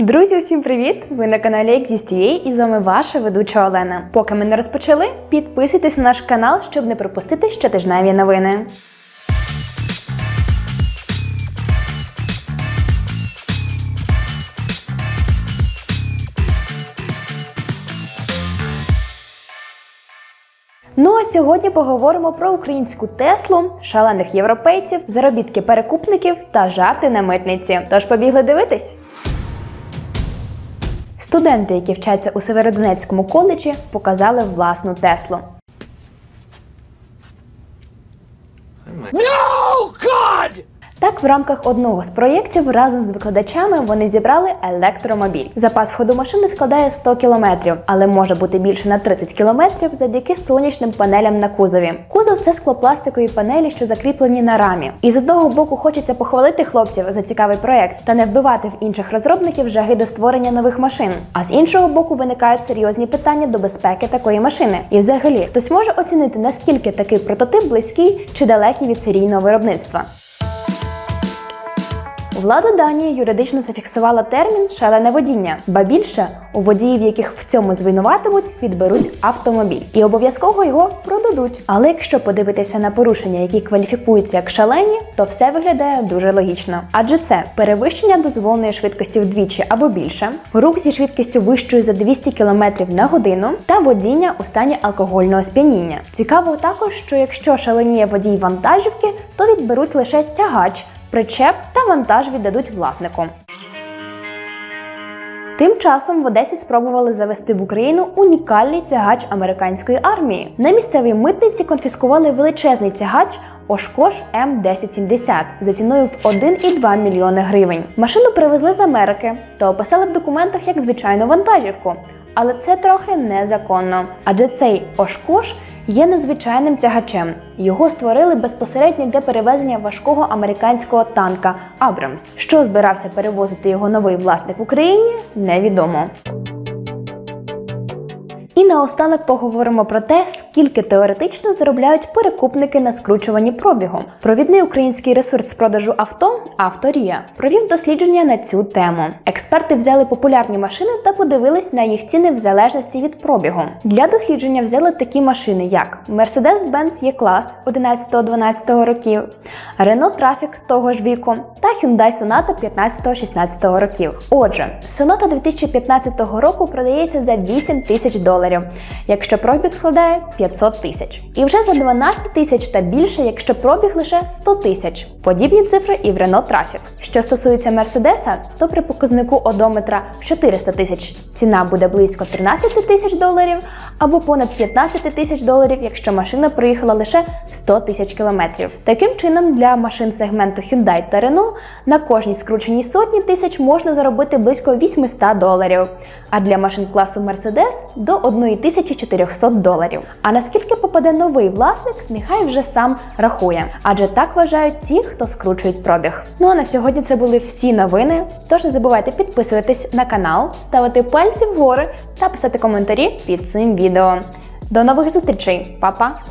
Друзі, усім привіт! Ви на каналі Exist.ua і з вами ваша ведуча Олена. Поки ми не розпочали, підписуйтесь на наш канал, щоб не пропустити щотижневі новини. Ну а сьогодні поговоримо про українську Теслу, шалених європейців, заробітки перекупників та жарти на митниці. Тож побігли дивитись. Студенти, які вчаться у Северодонецькому коледжі, показали власну Теслу. No, God! Так, в рамках одного з проєктів разом з викладачами вони зібрали електромобіль. Запас ходу машини складає 100 км, але може бути більше на 30 км завдяки сонячним панелям на кузові. Кузов це склопластикові панелі, що закріплені на рамі. І з одного боку хочеться похвалити хлопців за цікавий проєкт та не вбивати в інших розробників жаги до створення нових машин. А з іншого боку виникають серйозні питання до безпеки такої машини. І взагалі, хтось може оцінити наскільки такий прототип близький чи далекий від серійного виробництва. Влада Данії юридично зафіксувала термін шалене водіння, ба більше у водіїв, яких в цьому звинуватимуть, відберуть автомобіль і обов'язково його продадуть. Але якщо подивитися на порушення, які кваліфікуються як шалені, то все виглядає дуже логічно. Адже це перевищення дозволеної швидкості вдвічі або більше, рух зі швидкістю вищою за 200 км на годину та водіння у стані алкогольного сп'яніння. Цікаво також, що якщо шаленіє водій вантажівки, то відберуть лише тягач причеп та вантаж віддадуть власнику. Тим часом в Одесі спробували завести в Україну унікальний тягач американської армії. На місцевій митниці конфіскували величезний тягач Ошкош М1070 за ціною в 1,2 мільйони гривень. Машину привезли з Америки та описали в документах як звичайну вантажівку. Але це трохи незаконно, адже цей Ошкош є незвичайним тягачем. Його створили безпосередньо для перевезення важкого американського танка Абрамс. Що збирався перевозити його новий власник в Україні, невідомо. І наостанок поговоримо про те, скільки теоретично заробляють перекупники на скручуванні пробігу. Провідний український ресурс з продажу авто Авторія провів дослідження на цю тему. Експерти взяли популярні машини та подивились на їх ціни в залежності від пробігу. Для дослідження взяли такі машини, як Mercedes-Benz E-Class 11-12 років, Renault Trafic того ж віку та Hyundai Sonata 15-16 років. Отже, Sonata 2015 року продається за 8 тисяч доларів якщо пробіг складає 500 тисяч. І вже за 12 тисяч та більше, якщо пробіг лише 100 тисяч. Подібні цифри і в Renault Trafic. Що стосується Мерседеса, то при показнику одометра в 400 тисяч ціна буде близько 13 тисяч доларів або понад 15 тисяч доларів, якщо машина проїхала лише 100 тисяч кілометрів. Таким чином, для машин сегменту Hyundai та Renault на кожній скрученій сотні тисяч можна заробити близько 800 доларів, а для машин класу Mercedes до 1400 доларів. А наскільки попаде новий власник, нехай вже сам рахує, адже так вважають ті, хто скручують пробіг. Ну а на сьогодні це були всі новини. Тож не забувайте підписуватись на канал, ставити пальці вгори та писати коментарі під цим відео. До нових зустрічей, Па-па!